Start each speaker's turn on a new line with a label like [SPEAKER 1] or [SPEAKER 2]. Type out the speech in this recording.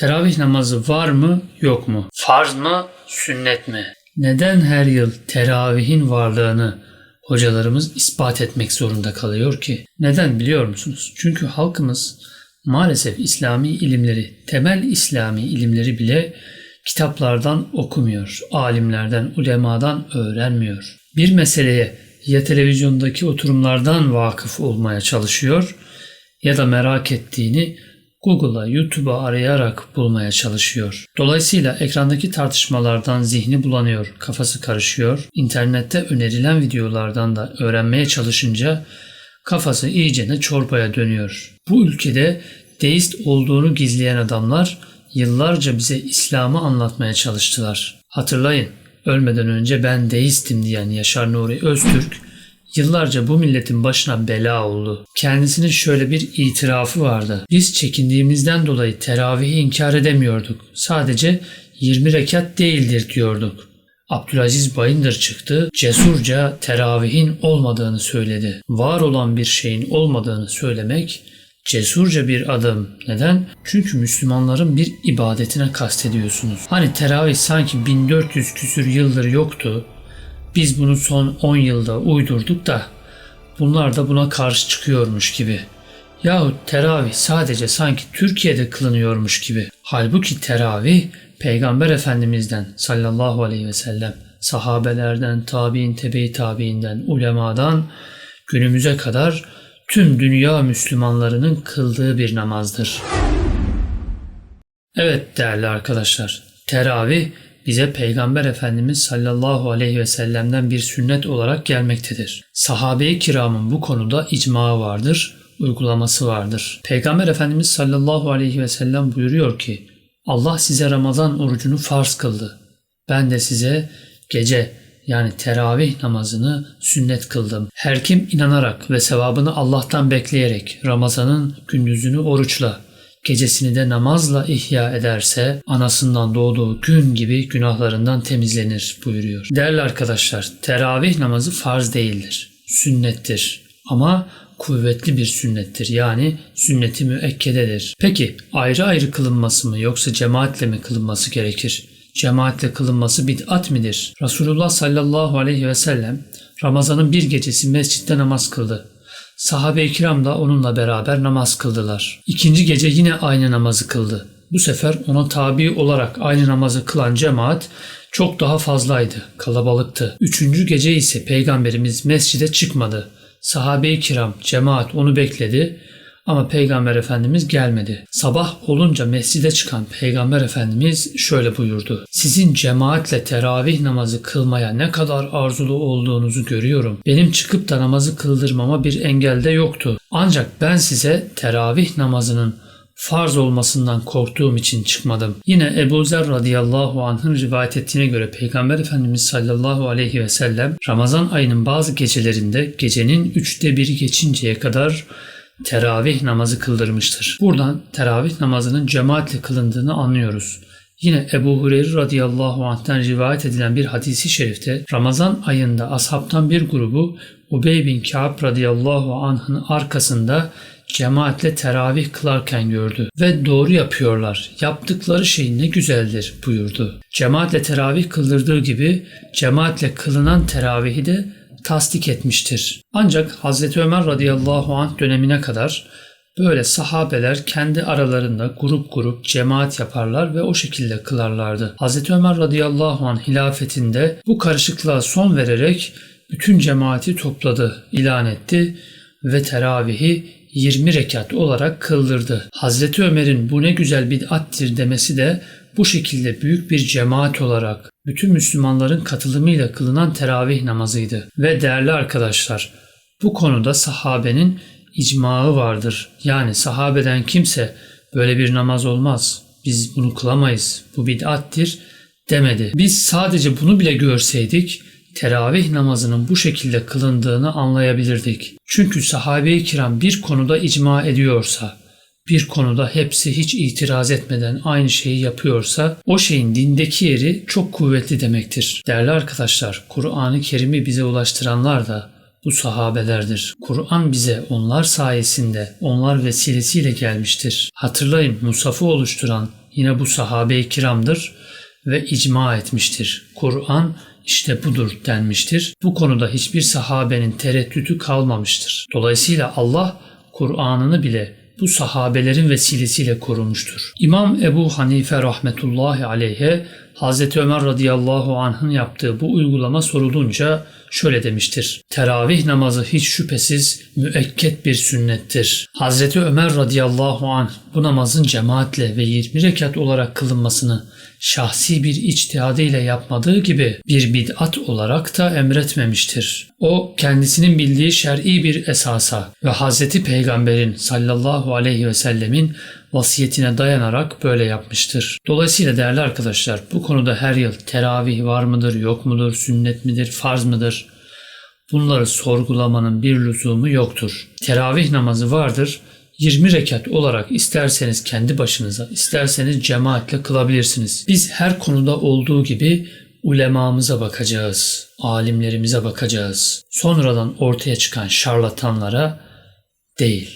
[SPEAKER 1] Teravih namazı var mı yok mu? Farz mı sünnet mi? Neden her yıl teravihin varlığını hocalarımız ispat etmek zorunda kalıyor ki? Neden biliyor musunuz? Çünkü halkımız maalesef İslami ilimleri, temel İslami ilimleri bile kitaplardan okumuyor, alimlerden, ulemadan öğrenmiyor. Bir meseleye ya televizyondaki oturumlardan vakıf olmaya çalışıyor ya da merak ettiğini Google'a, YouTube'a arayarak bulmaya çalışıyor. Dolayısıyla ekrandaki tartışmalardan zihni bulanıyor, kafası karışıyor. İnternette önerilen videolardan da öğrenmeye çalışınca kafası iyicene çorbaya dönüyor. Bu ülkede deist olduğunu gizleyen adamlar yıllarca bize İslam'ı anlatmaya çalıştılar. Hatırlayın, ölmeden önce ben deistim diyen Yaşar Nuri Öztürk yıllarca bu milletin başına bela oldu. Kendisinin şöyle bir itirafı vardı. Biz çekindiğimizden dolayı teravihi inkar edemiyorduk. Sadece 20 rekat değildir diyorduk. Abdülaziz Bayındır çıktı, cesurca teravihin olmadığını söyledi. Var olan bir şeyin olmadığını söylemek cesurca bir adım. Neden? Çünkü Müslümanların bir ibadetine kastediyorsunuz. Hani teravih sanki 1400 küsür yıldır yoktu. Biz bunu son 10 yılda uydurduk da bunlar da buna karşı çıkıyormuş gibi. Yahut teravih sadece sanki Türkiye'de kılınıyormuş gibi. Halbuki teravih Peygamber Efendimiz'den sallallahu aleyhi ve sellem, sahabelerden, tabi'in, tebe tabi'inden, ulemadan günümüze kadar tüm dünya Müslümanlarının kıldığı bir namazdır. Evet değerli arkadaşlar, teravih bize Peygamber Efendimiz sallallahu aleyhi ve sellem'den bir sünnet olarak gelmektedir. Sahabe-i kiramın bu konuda icma vardır, uygulaması vardır. Peygamber Efendimiz sallallahu aleyhi ve sellem buyuruyor ki, Allah size Ramazan orucunu farz kıldı. Ben de size gece yani teravih namazını sünnet kıldım. Her kim inanarak ve sevabını Allah'tan bekleyerek Ramazan'ın gündüzünü oruçla, gecesini de namazla ihya ederse anasından doğduğu gün gibi günahlarından temizlenir buyuruyor. Değerli arkadaşlar, teravih namazı farz değildir, sünnettir. Ama kuvvetli bir sünnettir. Yani sünneti müekkededir. Peki ayrı ayrı kılınması mı yoksa cemaatle mi kılınması gerekir? Cemaatle kılınması bid'at midir? Resulullah sallallahu aleyhi ve sellem Ramazan'ın bir gecesi mescitte namaz kıldı. Sahabe-i kiram da onunla beraber namaz kıldılar. İkinci gece yine aynı namazı kıldı. Bu sefer ona tabi olarak aynı namazı kılan cemaat çok daha fazlaydı, kalabalıktı. Üçüncü gece ise Peygamberimiz mescide çıkmadı. Sahabe-i kiram, cemaat onu bekledi ama Peygamber Efendimiz gelmedi. Sabah olunca mescide çıkan Peygamber Efendimiz şöyle buyurdu. Sizin cemaatle teravih namazı kılmaya ne kadar arzulu olduğunuzu görüyorum. Benim çıkıp da namazı kıldırmama bir engel de yoktu. Ancak ben size teravih namazının farz olmasından korktuğum için çıkmadım. Yine Ebu Zer radıyallahu anh'ın rivayet ettiğine göre Peygamber Efendimiz sallallahu aleyhi ve sellem Ramazan ayının bazı gecelerinde gecenin üçte biri geçinceye kadar teravih namazı kıldırmıştır. Buradan teravih namazının cemaatle kılındığını anlıyoruz. Yine Ebu Hureyre radıyallahu anh'ten rivayet edilen bir hadisi şerifte Ramazan ayında ashabtan bir grubu Ubey bin Ka'b radıyallahu anh'ın arkasında cemaatle teravih kılarken gördü ve doğru yapıyorlar. Yaptıkları şey ne güzeldir buyurdu. Cemaatle teravih kıldırdığı gibi cemaatle kılınan teravihi de tasdik etmiştir. Ancak Hazreti Ömer radıyallahu anh dönemine kadar böyle sahabeler kendi aralarında grup grup cemaat yaparlar ve o şekilde kılarlardı. Hazreti Ömer radıyallahu anh hilafetinde bu karışıklığa son vererek bütün cemaati topladı, ilan etti ve teravihi 20 rekat olarak kıldırdı. Hazreti Ömer'in bu ne güzel bid'attir demesi de bu şekilde büyük bir cemaat olarak bütün Müslümanların katılımıyla kılınan teravih namazıydı. Ve değerli arkadaşlar bu konuda sahabenin icmağı vardır. Yani sahabeden kimse böyle bir namaz olmaz. Biz bunu kılamayız. Bu bid'attir demedi. Biz sadece bunu bile görseydik teravih namazının bu şekilde kılındığını anlayabilirdik. Çünkü sahabe-i kiram bir konuda icma ediyorsa, bir konuda hepsi hiç itiraz etmeden aynı şeyi yapıyorsa o şeyin dindeki yeri çok kuvvetli demektir. Değerli arkadaşlar, Kur'an-ı Kerim'i bize ulaştıranlar da bu sahabelerdir. Kur'an bize onlar sayesinde, onlar vesilesiyle gelmiştir. Hatırlayın Musaf'ı oluşturan yine bu sahabe-i kiramdır ve icma etmiştir. Kur'an işte budur denmiştir. Bu konuda hiçbir sahabenin tereddütü kalmamıştır. Dolayısıyla Allah Kur'an'ını bile bu sahabelerin vesilesiyle korumuştur. İmam Ebu Hanife rahmetullahi aleyhe Hazreti Ömer radıyallahu anh'ın yaptığı bu uygulama sorulunca şöyle demiştir. Teravih namazı hiç şüphesiz müekket bir sünnettir. Hazreti Ömer radıyallahu anh bu namazın cemaatle ve 20 rekat olarak kılınmasını şahsi bir içtihadıyla yapmadığı gibi bir bid'at olarak da emretmemiştir. O kendisinin bildiği şer'i bir esasa ve Hazreti Peygamber'in sallallahu aleyhi ve sellemin vasiyetine dayanarak böyle yapmıştır. Dolayısıyla değerli arkadaşlar bu konuda her yıl teravih var mıdır, yok mudur, sünnet midir, farz mıdır? Bunları sorgulamanın bir lüzumu yoktur. Teravih namazı vardır. 20 rekat olarak isterseniz kendi başınıza, isterseniz cemaatle kılabilirsiniz. Biz her konuda olduğu gibi ulemamıza bakacağız, alimlerimize bakacağız. Sonradan ortaya çıkan şarlatanlara değil.